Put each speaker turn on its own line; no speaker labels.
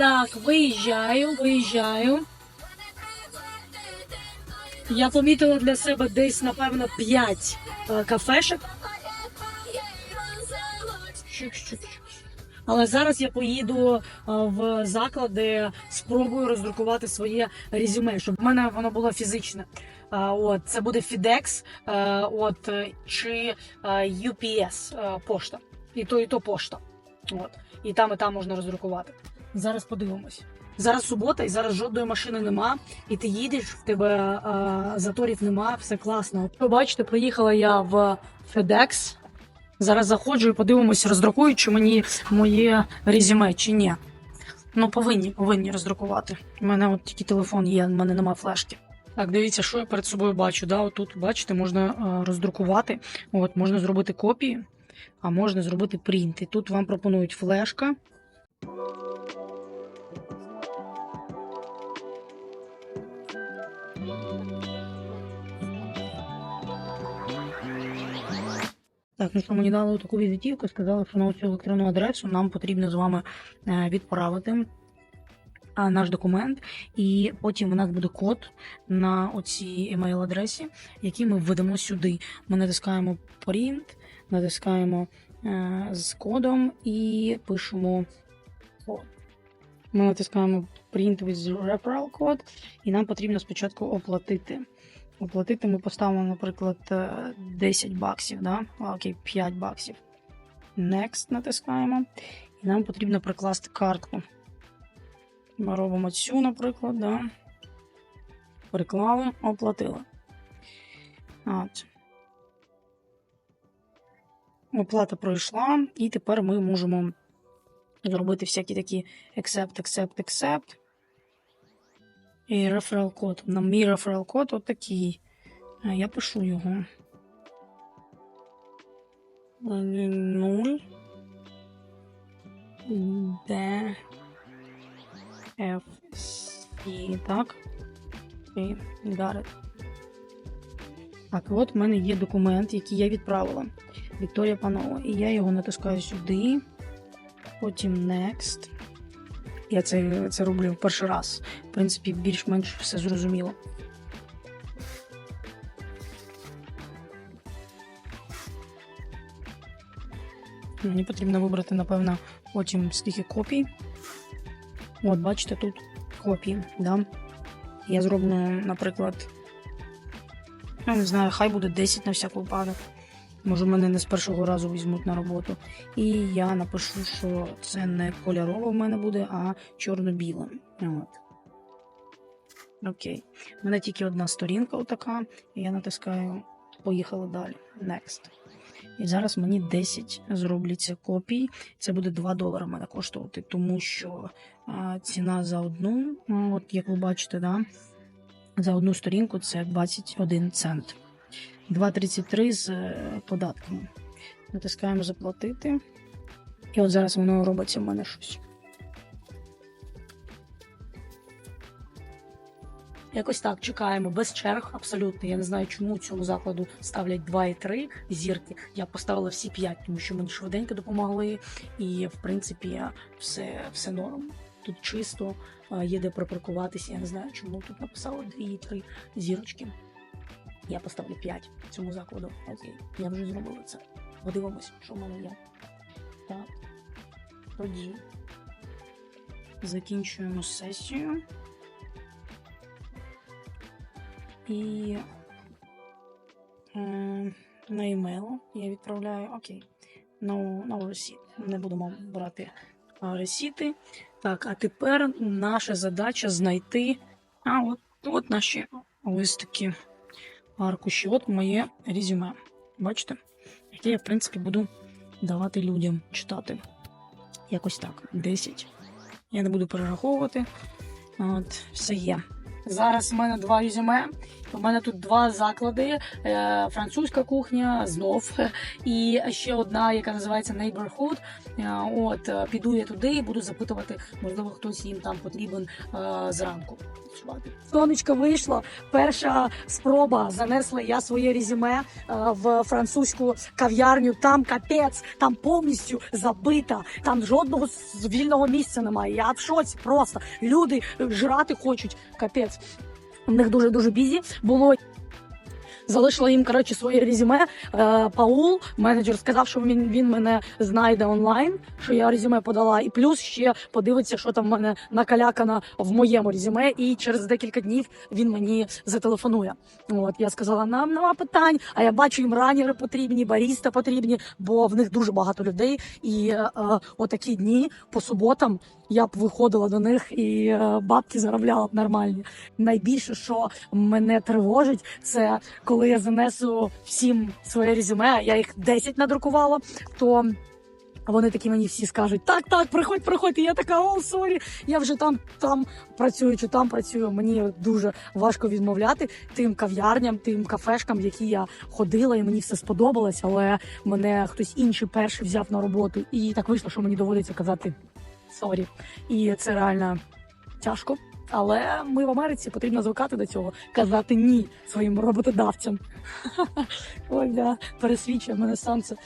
Так, виїжджаю, виїжджаю. Я помітила для себе десь, напевно, 5 кафешок. Але зараз я поїду е, в заклади, спробую роздрукувати своє резюме, щоб в мене воно було фізичне. Е, От це буде FedEx, е, от е, чи е, UPS е, пошта. І то, і то пошта. От і там, і там можна роздрукувати. Зараз подивимось. Зараз субота, і зараз жодної машини нема. І ти їдеш, в тебе е, заторів нема, все класно. Ви бачите, приїхала я в FedEx. Зараз заходжу і подивимося, роздрукують чи мені моє резюме чи ні. Ну, повинні, повинні роздрукувати. У мене от тільки телефон є, в мене нема флешки. Так, дивіться, що я перед собою бачу. Да? Отут, бачите, можна роздрукувати. От, можна зробити копії, а можна зробити принт. І тут вам пропонують флешка. Так, ну що мені дали таку візитівку, сказали, що на цю електронну адресу нам потрібно з вами е, відправити наш документ, і потім у нас буде код на оцій емейл-адресі, який ми введемо сюди. Ми натискаємо print, натискаємо е, з кодом і пишемо код. Ми натискаємо print with referral code, і нам потрібно спочатку оплатити. Оплатити ми поставимо, наприклад, е, 10 баксів, да? Окей, 5 баксів. Next натискаємо. І нам потрібно прикласти картку. Ми робимо цю, наприклад, да? Приклали, оплатили. От. Оплата пройшла, і тепер ми можемо зробити всякі такі accept, accept, accept. І реферал код. На мій реферал код от такий. Я пишу його. 0 Д Ф С так. І it. Так, от в мене є документ, який я відправила. Вікторія Панова. І я його натискаю сюди. Потім Next. Я це, це роблю перший раз. В принципі, більш-менш все зрозуміло. Мені потрібно вибрати, напевно, потім скільки копій. От, бачите, тут копії, да? Я зроблю, наприклад, я не знаю, хай буде 10 на всяк випадок. Може, мене не з першого разу візьмуть на роботу. І я напишу, що це не кольорове в мене буде, а чорно-біле. От. Окей. У мене тільки одна сторінка отака, і я натискаю Поїхали далі. Next. І зараз мені 10 зробляться копій. Це буде 2 долари мене коштувати, тому що а, ціна за одну, от як ви бачите, да, за одну сторінку це 21 цент. 2,33 з е, податками. Натискаємо заплатити. І от зараз воно робиться в мене щось. Якось так чекаємо без черг, абсолютно. Я не знаю, чому цьому закладу ставлять 2 і 3 зірки. Я поставила всі 5, тому що мені швиденько допомогли, і в принципі все, все норм. Тут чисто є де припаркуватися. Я не знаю, чому тут написали 2 і 3 зірочки. Я поставлю 5 цьому закладу. Окей, я вже зробила це. Подивимось, що в мене є. Так. Тоді закінчуємо сесію. І на емейл я відправляю. Окей. No, no receipt. Не будемо брати ресіти. Так, а тепер наша задача знайти. А, от, от наші ось такі аркуші. От моє резюме. Бачите? Яке я, в принципі, буду давати людям читати. Якось так. 10. Я не буду перераховувати. От, все є. Зараз в мене два резюме. У мене тут два заклади: е, французька кухня знов, і ще одна, яка називається Neighborhood. Е, От е, піду я туди і буду запитувати, можливо, хтось їм там потрібен зранку. Сонечко вийшло. Перша спроба занесла я своє резюме в французьку кав'ярню. Там капець, там повністю забита, там жодного вільного місця немає. Я в шоці просто люди жрати хочуть. Капець. У них дуже дуже бізі було. Залишила їм коротше своє резюме. Е, Паул, менеджер, сказав, що він, він мене знайде онлайн, що я резюме подала, і плюс ще подивиться, що там в мене накалякано в моєму резюме. І через декілька днів він мені зателефонує. От я сказала, нам нема питань. А я бачу, їм ранери потрібні, баріста потрібні, бо в них дуже багато людей. І е, е, отакі дні по суботам я б виходила до них і е, бабки заробляла б нормальні. Найбільше, що мене тривожить, це коли я занесу всім своє резюме, а я їх 10 надрукувала, то. Вони такі мені всі скажуть: так, так, приходь, приходь. І я така, о, сорі, я вже там, там працюю чи там працюю. Мені дуже важко відмовляти тим кав'ярням, тим кафешкам, які я ходила, і мені все сподобалось, але мене хтось інший перший взяв на роботу. І так вийшло, що мені доводиться казати сорі. І це реально тяжко. Але ми в Америці потрібно звикати до цього, казати ні своїм роботодавцям. Ой, да, пересвідчує мене сонце.